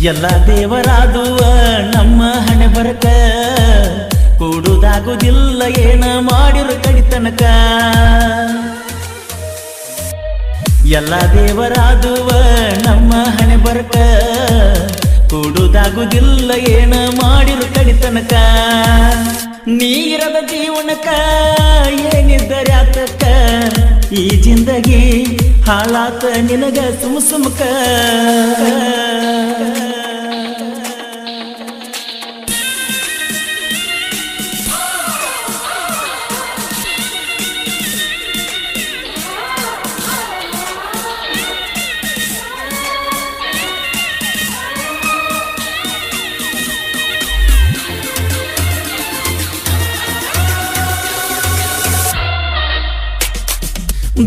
ಎಲ್ಲ ದೇವರಾದುವ ನಮ್ಮ ಹಣೆ ಬರಕ. ಕೂಡುದಾಗುದಿಲ್ಲ, ಏನ ಮಾಡಿರು ಕಡಿತನಕ ಎಲ್ಲ ದೇವರಾದುವ ನಮ್ಮ ಹಣೆ ಬರಕ. ಕೂಡುದಾಗುದಿಲ್ಲ, ಏನ ಮಾಡಿರು ಕಡಿತನಕ ನೀರದ ಜೀವನಕ ಏನಿದ್ದರೆ ಆತಕ್ಕ ಈ ಜಿಂದಗಿ ಹಾಳಾತ ನಿನಗ ಸುಮ್ ಸುಮ್ಕ.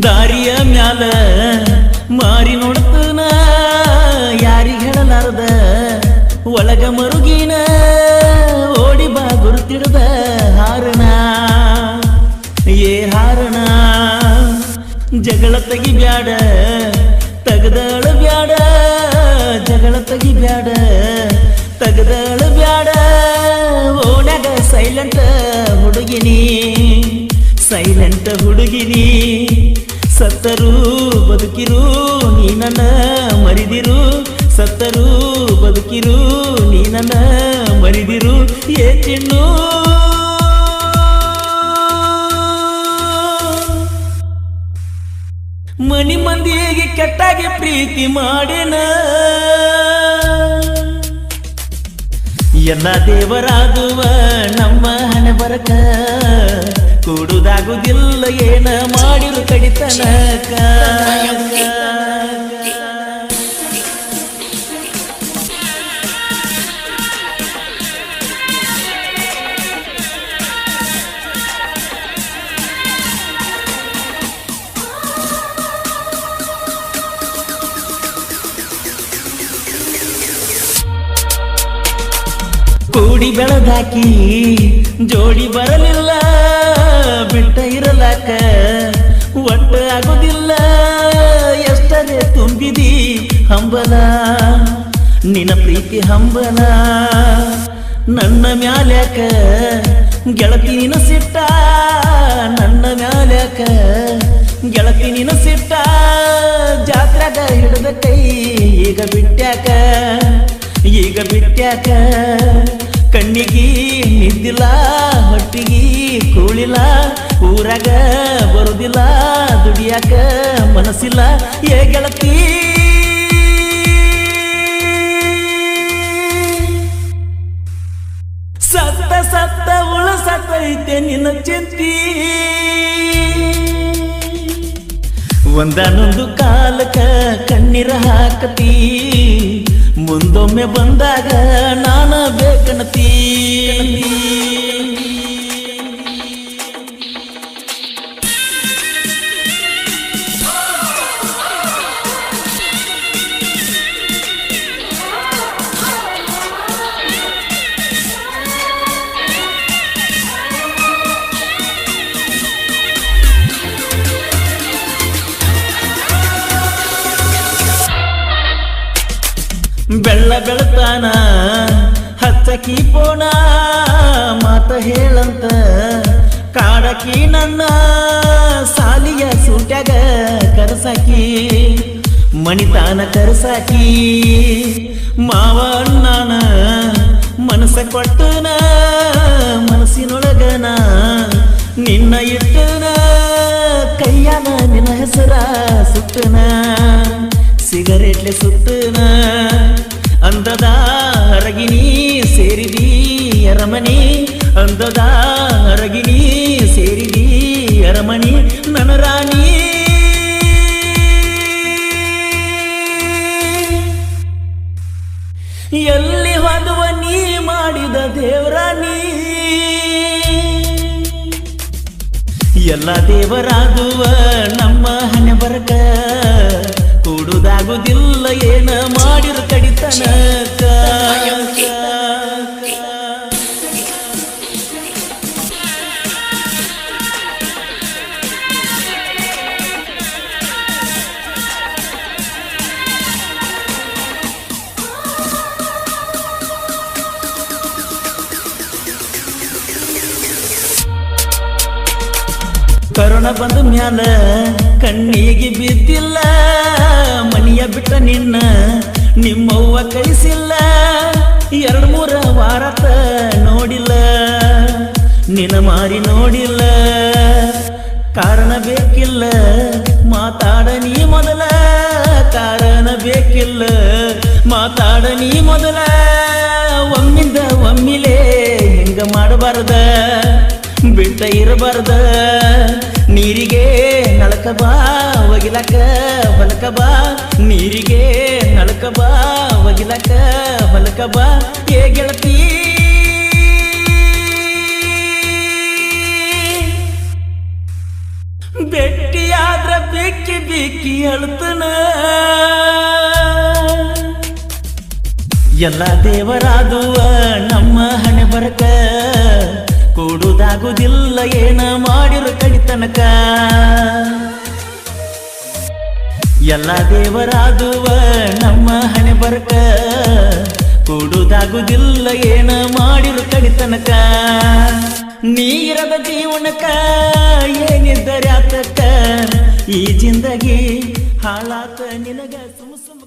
ದಾರಿಯ ಮ್ಯಾಲ ಮಾರಿ ನೋಡ್ತನ ಯಾರಿ ಹೇಳಲಾರದ? ಒಳಗ ಮರುಗಿನ? ಓಡಿ ಬಾ ಗುರುತಿಡ್ದ ಹಾರಣ. ಏ ಹಾರಣ, ಜಗಳ ತಗಿ ಬ್ಯಾಡ ತಗದಳ ಬ್ಯಾಡ, ಜಗಳ ತಗಿ ಬ್ಯಾಡ ತಗದಳ ಬ್ಯಾಡ. ಓಡ್ಯಾಗ ಸೈಲೆಂಟ್ ಹುಡುಗಿನಿ ಸೈಲೆಂಟ್ ಹುಡುಗಿನಿ. ಸತ್ತರು ಬದುಕಿರು, ನೀ ನನ್ನ ಮರಿದಿರು. ಸತ್ತರು ಬದುಕಿರು, ನೀ ನನ್ನ ಮರಿದಿರು. ಏ ಚಿಣ್ಣು ಮನಿ ಮಂದಿಗೆ ಕೆಟ್ಟಾಗಿ ಪ್ರೀತಿ ಮಾಡೇನ? ಎಲ್ಲ ದೇವರಾದುವ ನಮ್ಮ ಹಣೆ ಬರಕ ಕೂಡುದಾಗುದಿಲ್ಲ ಏನ ಮಾಡಿರು ಕಡಿತನಕ? ಕೂಡಿ ಬೆಳೆದಾಕಿ ಜೋಡಿ ಬರಲಿಲ್ಲ, ಬಿಟ್ಟ ಇರಲಾಕ ಒಟ್ಟ ಆಗೋದಿಲ್ಲ. ಎಷ್ಟರೇ ತುಂಬಿದಿ ಹಂಬಲ, ನಿನ್ನ ಪ್ರೀತಿ ಹಂಬಲ. ನನ್ನ ಮ್ಯಾಲ್ಯಾಕ ಗೆಳತಿ ನಿನ ಸಿಟ್ಟ, ನನ್ನ ಮ್ಯಾಲ್ಯಾಕ ಗೆಳತಿ ನಿನ ಸಿಟ್ಟ. ಜಾತ್ರಾಗ ಹಿಡಿದ ಕೈ ಈಗ ಬಿಟ್ಟ್ಯಾಕ ಈಗ ಬಿಟ್ಟ್ಯಾಕ. ಕಣ್ಣಿಗಿ ನಿದ್ದಿಲ್ಲ, ಹೊಟ್ಟಿಗಿ ಕೂಳಿಲ್ಲ, ಊರಾಗ ಬರುದಿಲ್ಲ, ದುಡಿಯಾಕ ಮನಸ್ಸಿಲ್ಲ. ಏ ಗೆಳತಿ! ಸತ್ತ ಸತ್ತ ಉಳ ಸತ್ತೈತೆ ನಿನ್ನ ಚಿಂತಿ ಒಂದನೊಂದು ಕಾಲಕ ಕಣ್ಣೀರ ಹಾಕತಿ. ಮುಂದೊಮ್ಮೆ ಬಂದಾಗ ನಾನ ಬೇಕನತಿ ಬೆಳ್ಳ ಬೆಳತಾನ, ಹಚ್ಚಕಿ ಪೋಣ, ಮಾತ ಹೇಳಂತ, ಕಾಡಕಿ ನನ್ನ ಸಾಲಿಯ ಸೂಟ್ಯಾಗ ಕರಸಾಕಿ, ಮಣಿತಾನ ಕರಸಾಕಿ, ಮಾವ ಅಣ್ಣನ ಮನಸ್ಸ ಕೊಟ್ಟನ, ಮನಸ್ಸಿನೊಳಗನ ನಿನ್ನ ಇಟ್ಟನ, ಕೈಯಾನ ನಿನ್ನ ಹೆಸರ ಸುಟ್ಟನ, ಸಿಗರೇಟ್ಲೆ ಸುತ್ತನ ಅಂದದ ಹರಗಿನಿ ಸೇರಿದಿ ಅರಮನೆ ಅಂದದ ಹರಗಿನಿ ಸೇರಿದಿ ಅರಮನೆ, ನನ್ನ ರಾಣಿ. ಎಲ್ಲಿ ಹೊದುವ ನೀ ಮಾಡಿದ ದೇವರಾಣಿ ಎಲ್ಲ ದೇವರಾದುವ ನಮ್ಮ ಹಣೆ ಬರಕ ಕರೋನ ಬಂದ ಮ್ಯಾಲ ಕಣ್ಣಿಗೆ ಬಿದ್ದಿಲ್ಲ, ಮನಿಯ ಬಿಟ್ಟ ನಿನ್ನ ನಿಮ್ಮವ್ವ ಕಳಿಸಿಲ್ಲ. ಎರಡು ಮೂರ ವಾರತ ನೋಡಿಲ್ಲ, ನಿನ್ನ ಮಾರಿ ನೋಡಿಲ್ಲ. ಕಾರಣ ಬೇಕಿಲ್ಲ, ಮಾತಾಡ ನೀ ಮೊದಲ. ಕಾರಣ ಬೇಕಿಲ್ಲ, ಮಾತಾಡ ನೀ ಮೊದಲ. ಬಿಟ್ಟ ಇರಬಾರ್ದ. ನೀರಿಗೆ ನಳಕ ಬಾ, ಒಗಿಲಕ ಹೊಲಕ ಬಾ. ನೀರಿಗೆ ನಳಕ ಬಾ, ಒಗಿಲಕ ಹೊಲಕ ಬಾ. ಏ ಗೆಳತಿ, ಬೆಟ್ಟಿಯಾದ್ರ ಬಿಕ್ಕಿ ಬಿಕ್ಕಿ ಅಳ್ತನ ಎಲ್ಲ ದೇವರಾದುವ ನಮ್ಮ ಹಣೆ ಬರಕ. ಕೂಡುದಾಗುದಿಲ್ಲ, ಏನ ಮಾಡಿರು ಕಡಿತನಕ? ಎಲ್ಲ ದೇವರಾದುವ ನಮ್ಮ ಹಣೆ ಬರಕ ಕೂಡುದಾಗುದಿಲ್ಲ, ಏನ ಮಾಡಿರು ಕಡಿತನಕ? ನೀರದ ಜೀವನಕ ಏನಿದ್ದರೆ ಆತಕ್ಕ ಈ ಜಿಂದಗಿ ಹಾಳಾತ ನಿನಗ ಸುಮ್ಮ